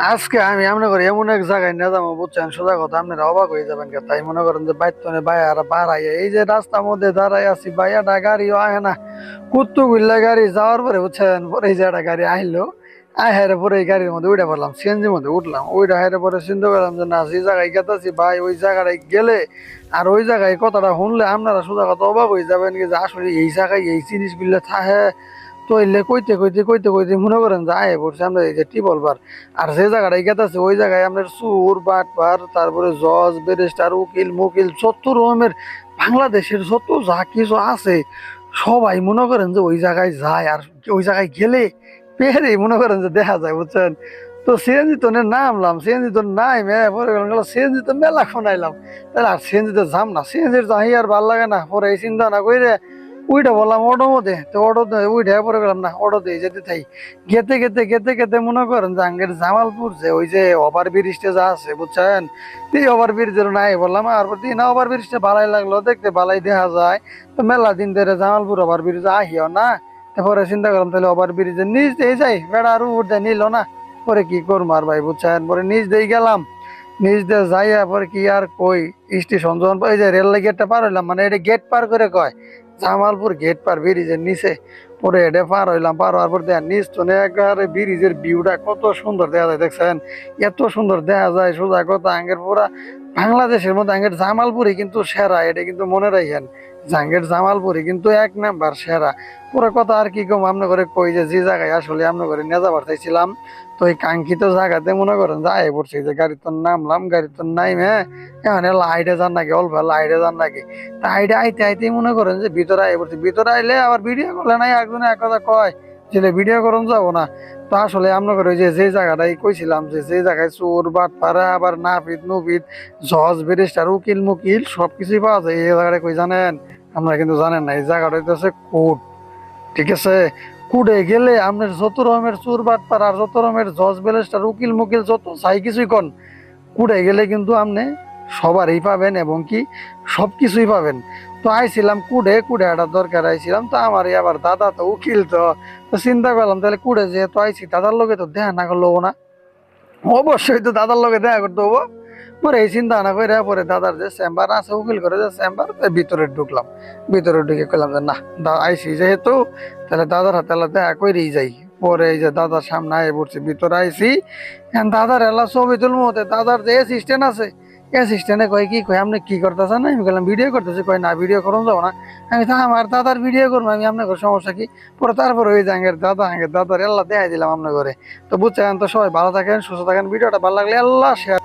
আজকে আমি মনে করি এমন এক জায়গায় নিয়ে যাব, বুঝছেন? সোজা কথা, আপনারা অবাক হয়ে যাবেন কে তাই মনে করেন যে বাইতনে বাইয়ার বাড়াই এই যে রাস্তার মধ্যে দাঁড়াই আছি, বাইয়াটা গাড়িও আহে না। কুত্তু গুল্লা গাড়ি যাওয়ার পরে, বুঝছেন? পরে যে একটা গাড়ি আইলো, আহের পরে এই গাড়ির মধ্যে উঠে পড়লাম, সিএনজির মধ্যে উঠলাম ওইটা হেরে পরে চিন্তা করলাম যে না, যে জায়গায় গেতাছি ভাই, ওই জায়গাটায় গেলে আর ওই জায়গায় কথাটা শুনলে আপনারা সোজা কথা অবাক হয়ে যাবেন কি যে আসলে এই জায়গায় এই জিনিসগুলো থাকে তো এলে কইতে কইতে কইতে কইতে মনে করেন যে আয়ে পড়ছে। আমরা এই যে টিবল বার, আর যে জায়গাটায় গেতাছে ওই জায়গায় আপনার সুর বাটবার তারপরে জজ, ব্যারিস্টার, উকিল, মুকিল যত রকমের বাংলাদেশের যত যা কিছু আছে, সবাই মনে করেন যে ওই জায়গায় যায়, আর ওই জায়গায় গেলে পেরে মনে করেন যে দেখা যায়, বুঝছেন? তো সিএনজি তো নামলাম, সিএনজি তো নাই, মে পরে গেল তো মেলা শোনাইলাম। তাহলে আর সিএনজি তো যাম না, সিএনজির যাই আর ভালো লাগে না, পরে এই চিন্তা না কইরে উইটা বললাম, অটো মধ্যে তো অটো উইটা পরে গেলাম না, অটো দিয়ে যেতে থাই গেতে গেতে গেতে গেতে মনে করেন যে জামালপুর যে ওই যে ওভার ব্রিজটা যা আছে, বুঝছেন? এই ওভার ব্রিজের নাই বললাম, আর দিন ওভার ব্রিজটা ভালাই লাগল, দেখতে ভালাই দেখা যায়। তো মেলা দিন ধরে জামালপুর ওভার ব্রিজ আহিও না। তারপরে চিন্তা করলাম, তাহলে ওভার ব্রিজের নিচ দিয়ে যাই। বেড়া আর উঠতে নিল না। পরে কি করব আর ভাই, বুঝছেন? পরে নিচ দিয়ে গেলাম। নিচ দিয়ে যাইয়া পরে কি আর কই? স্টেশন যখন এই যে রেল গেটটা পার হইলাম মানে এটা গেট পার করে কয়? জামালপুর গেট পার, ব্রিজের নিচে। পরে এটা পার হইলাম, পার হওয়ার পর দেখা নিচ তো একবারে ব্রিজের ভিউটা কত সুন্দর দেখা যায়, দেখছেন? এত সুন্দর দেখা যায়, সোজা কথা, আঙ্গের পুরা বাংলাদেশের মধ্যে আঙ্গের জামালপুরি কিন্তু সেরা, এটা কিন্তু মনে রাখেন। জাঙ্গের জামালপুরি কিন্তু এক নাম্বার সেরা। পুরো কথা আর কি কম আপনি করে কই যে যে জায়গায় আসলে আপনি করে নিয়ে যাবার চাইছিলাম তো এই কাঙ্ক্ষিত জায়গাতে মনে করেন যে, আয় পড়ছি যে গাড়ি তো নামলাম, গাড়ি তো নাইমে এখন লাইটে যান নাকি, অল্প লাইটে যান নাকি? তা আইডে আইতে আইতে মনে করেন যে, ভিতরে আয় পড়ছি। ভিতরে আইলে আবার ভিডিও করলে নাই, একজনে এক কথা কয় যে ভিডিও করুন যাব না, তো আসলে আমরা করে যে যে জায়গাটাই কইছিলাম যে যে জায়গায় চোর বাট পাড়া আবার নাপিত নুপিত জজ, ব্যারিস্টার, উকিল, মুকিল সব কিছুই পাওয়া যায়। এই জায়গাটায় কই জানেন? আপনারা কিন্তু জানেন না, এই জায়গাটা হচ্ছে কোর্ট, ঠিক আছে? কুড়ে গেলে আপনার যত রকমের চোর বাট পাড়া আর যত রকমের জজ, ব্যারিস্টার, উকিল, মুকিল, যত চাই কিছুই কন কুড়ে গেলে কিন্তু আপনি সবারই পাবেন এবং কি সব কিছুই পাবেন। তো আইছিলাম কুড়ে কুড়ে একটা দরকার আইছিলাম, তো আমার আবার দাদা তো উকিল তো। তো চিন্তা করলাম, তাহলে কুড়ে যেহেতু আইছি, দাদার লোকে তো দেখা না করল না। অবশ্যই তো দাদার লোকে দেখা করতে হব। পরে এই চিন্তা না করে পরে দাদার যে চেম্বার আছে, উকিল করে যে চেম্বার ভিতরে ঢুকলাম। ভিতরে ঢুকে কইলাম যে না, দা আইসি যেহেতু, তাহলে দাদার হাতে দেখা করেই যাই। পরে এই যে দাদার সামনে আয় পড়ছি, ভিতরে আইসি দাদার এলা ছবি তুলবো দাদার যে অ্যাসিস্ট্যান্ট আছে অ্যাসিস্ট্যান্টে কয়, কি কয়ে? আপনি কি করতেছেন? না আমি বললাম ভিডিও করতেছি। কয়, না ভিডিও করুন, যাব না। আমি তা আমার দাদার ভিডিও করব। আমি আপনার সমস্যা কি? পরে তারপর ওই যে দাদা হাঙ্গের দাদার আল্লাহ দেখাই দিলাম আপনার ঘরে। তো বুঝছেন তো সবাই ভালো থাকেন, সুস্থ থাকেন। ভিডিওটা ভালো লাগলে আল্লাহ শেয়ার